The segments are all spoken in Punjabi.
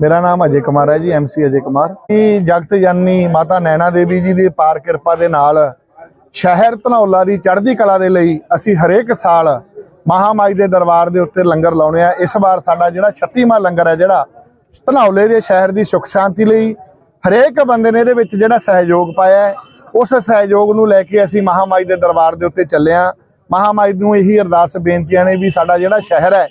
ਮੇਰਾ ਨਾਮ ਅਜੇ ਕੁਮਾਰ ਹੈ ਜੀ ਐਮਸੀ ਅਜੇ ਕੁਮਾਰ। ਇਹ ਜਗਤ ਜਨਨੀ ਮਾਤਾ ਨੈਣਾ ਦੇਵੀ ਜੀ ਦੀ ਪਾਰ ਕਿਰਪਾ ਦੇ ਨਾਲ ਸ਼ਹਿਰ ਧਨੌਲਾ ਦੀ ਚੜ੍ਹਦੀ ਕਲਾ ਦੇ ਲਈ ਅਸੀਂ ਹਰੇਕ ਸਾਲ ਮਹਾਮਾਈ ਦੇ ਦਰਬਾਰ ਦੇ ਉੱਤੇ ਲੰਗਰ ਲਾਉਨੇ ਆ ਇਸ ਵਾਰ ਸਾਡਾ ਜਿਹੜਾ 36ਵਾਂ ਲੰਗਰ ਹੈ, ਜਿਹੜਾ ਧਨੌਲੇ ਦੇ ਸ਼ਹਿਰ ਦੀ ਸੁਖ ਸ਼ਾਂਤੀ ਲਈ ਹਰੇਕ ਬੰਦੇ ਨੇ ਇਹਦੇ ਵਿੱਚ ਜਿਹੜਾ ਸਹਿਯੋਗ ਪਾਇਆ ਉਸ ਸਹਿਯੋਗ ਨੂੰ ਲੈ ਕੇ ਅਸੀਂ ਮਹਾਮਾਈ ਦੇ ਦਰਬਾਰ ਦੇ ਉੱਤੇ ਚੱਲੇ ਆ ਮਹਾਮਾਈ ਨੂੰ ਇਹੀ ਅਰਦਾਸ ਬੇਨਤੀਆਂ ਨੇ ਵੀ ਸਾਡਾ ਜਿਹੜਾ ਸ਼ਹਿਰ ਹੈ,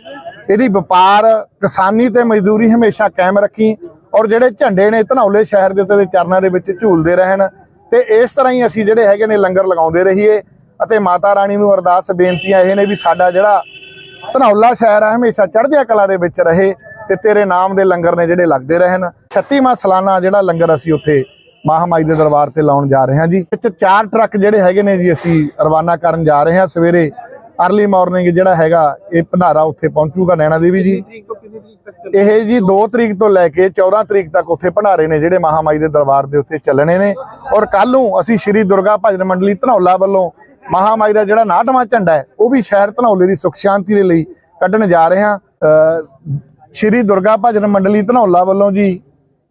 ਇਹਦੀ ਵਪਾਰ, ਕਿਸਾਨੀ ਤੇ ਮਜ਼ਦੂਰੀ ਹਮੇਸ਼ਾ ਕਾਇਮ ਰੱਖੀ ਔਰ ਜਿਹੜੇ ਝੰਡੇ ਨੇ ਧਨੌਲੇ ਸ਼ਹਿਰ ਦੇ ਉੱਤੇ ਚਰਨਾਂ ਦੇ ਵਿੱਚ ਝੂਲਦੇ ਰਹਿਣ ਤੇ ਇਸ ਤਰ੍ਹਾਂ ਹੀ ਅਸੀਂ ਜਿਹੜੇ ਹੈਗੇ ਨੇ ਲੰਗਰ ਲਗਾਉਂਦੇ ਰਹੀਏ ਅਤੇ ਮਾਤਾ ਰਾਣੀ ਨੂੰ ਅਰਦਾਸ ਬੇਨਤੀਆਂ ਇਹ ਨੇ ਵੀ ਸਾਡਾ ਜਿਹੜਾ ਧਨੌਲਾ ਸ਼ਹਿਰ ਹੈ ਹਮੇਸ਼ਾ ਚੜ੍ਹਦੀਆਂ ਕਲਾ ਦੇ ਵਿੱਚ ਰਹੇ ਤੇ ਤੇਰੇ ਨਾਮ ਦੇ ਲੰਗਰ ਨੇ ਜਿਹੜੇ ਲੱਗਦੇ ਰਹਿਣ। 36ਵਾਂ ਸਾਲਾਨਾ ਜਿਹੜਾ ਲੰਗਰ ਅਸੀਂ ਉੱਥੇ ਮਹਾਮਾਈ ਦੇ ਦਰਬਾਰ ਤੇ ਲਾਉਣ ਜਾ ਰਹੇ ਹਾਂ ਜੀ। ਵਿੱਚ ਚਾਰ ਟਰੱਕ ਜਿਹੜੇ ਹੈਗੇ ਨੇ ਜੀ ਅਸੀਂ ਰਵਾਨਾ ਕਰਨ ਜਾ ਰਹੇ ਹਾਂ ਸਵੇਰੇ। ਅਰਲੀ ਮਾਰਨਿੰਗ ਜਿਹੜਾ ਹੈਗਾ ਇਹ ਭੰਡਾਰਾ ਉੱਥੇ ਪਹੁੰਚੂਗਾ ਨੈਣਾ ਦੇਵੀ ਜੀ। ਇਹ ਜੀ 2 ਤਰੀਕ ਤੋਂ ਲੈ ਕੇ 14 ਤਰੀਕ ਤੱਕ ਉੱਥੇ ਭੰਡਾਰੇ ਨੇ ਜਿਹੜੇ ਮਹਾਮਾਈ ਦੇ ਦਰਬਾਰ ਦੇ ਉੱਤੇ ਚੱਲਣੇ ਨੇ। ਔਰ ਕੱਲ ਨੂੰ ਅਸੀਂ ਸ਼੍ਰੀ ਦੁਰਗਾ ਭਜਨ ਮੰਡਲੀ ਧਨੌਲਾ ਵੱਲੋਂ ਮਹਾਮਾਈ ਦਾ ਜਿਹੜਾ 69ਵਾਂ ਝੰਡਾ ਹੈ ਉਹ ਵੀ ਸ਼ਹਿਰ ਧਨੌਲੇ ਦੀ ਸੁਖ ਸ਼ਾਂਤੀ ਦੇ ਲਈ ਕੱਢਣ ਜਾ ਰਹੇ ਹਾਂ। ਅ, ਸ਼੍ਰੀ ਦੁਰਗਾ ਭਜਨ ਮੰਡਲੀ ਧਨੌਲਾ ਵੱਲੋਂ ਜੀ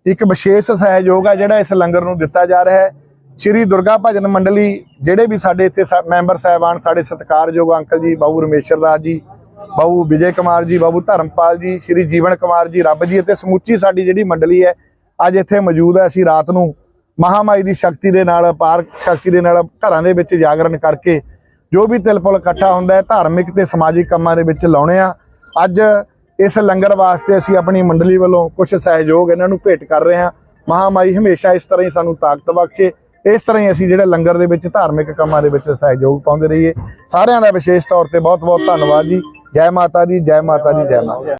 ਇੱਕ ਵਿਸ਼ੇਸ਼ ਸਹਿਯੋਗ ਹੈ ਜਿਹੜਾ ਇਸ ਲੰਗਰ ਨੂੰ ਦਿੱਤਾ ਜਾ ਰਿਹਾ ਹੈ। ਸ਼੍ਰੀ ਦੁਰਗਾ ਭਜਨ ਮੰਡਲੀ ਜਿਹੜੇ ਵੀ ਸਾਡੇ ਇੱਥੇ ਸਾ- ਮੈਂਬਰ ਸਾਹਿਬਾਨ, ਸਾਡੇ ਸਤਿਕਾਰਯੋਗ ਅੰਕਲ ਜੀ ਬਾਬੂ ਰਮੇਸ਼ਰ ਦਾਸ ਜੀ ਬਾਬੂ ਵਿਜੇ ਕੁਮਾਰ ਜੀ ਬਾਬੂ ਧਰਮਪਾਲ ਜੀ, ਸ਼੍ਰੀ ਜੀਵਨ ਕੁਮਾਰ ਜੀ, ਰੱਬ ਜੀ ਅਤੇ ਸਮੁੱਚੀ ਸਾਡੀ ਜਿਹੜੀ ਮੰਡਲੀ ਹੈ, ਅੱਜ ਇੱਥੇ ਮੌਜੂਦ ਹੈ। ਅਸੀਂ ਰਾਤ ਨੂੰ ਮਹਾਮਾਈ ਦੀ ਸ਼ਕਤੀ ਦੇ ਨਾਲ ਪਾਰ ਸ਼ਕਤੀ ਦੇ ਨਾਲ ਘਰਾਂ ਦੇ ਵਿੱਚ ਜਾਗਰਣ ਕਰਕੇ ਜੋ ਵੀ ਤਿਲਪੁਲ ਇਕੱਠਾ ਹੁੰਦਾ ਹੈ, ਧਾਰਮਿਕ ਤੇ ਸਮਾਜਿਕ ਕੰਮਾਂ ਦੇ ਵਿੱਚ ਲਾਉਣੇ ਆ। ਅੱਜ ਇਸ ਲੰਗਰ ਵਾਸਤੇ ਅਸੀਂ ਆਪਣੀ ਮੰਡਲੀ ਵੱਲੋਂ ਕੁਝ ਸਹਿਯੋਗ ਇਹਨਾਂ ਨੂੰ ਭੇਟ ਕਰ ਰਹੇ ਹਾਂ। ਮਹਾਮਾਈ ਹਮੇਸ਼ਾ ਇਸ ਤਰ੍ਹਾਂ ਹੀ ਸਾਨੂੰ ਤਾਕਤ ਬਖਸ਼ੇ। ਇਸ ਤਰ੍ਹਾਂ ਹੀ ਅਸੀਂ ਜਿਹੜੇ ਲੰਗਰ ਦੇ ਵਿੱਚ ਧਾਰਮਿਕ ਕੰਮਾਂ ਦੇ ਵਿੱਚ ਸਹਿਯੋਗ ਪਾਉਂਦੇ ਰਹੀਏ। ਸਾਰਿਆਂ ਦਾ ਵਿਸ਼ੇਸ਼ ਤੌਰ ਤੇ ਬਹੁਤ ਬਹੁਤ ਧੰਨਵਾਦ ਜੀ। ਜੈ ਮਾਤਾ ਦੀ, ਜੈ ਮਾਤਾ ਦੀ, ਜੈ ਮਾਤਾ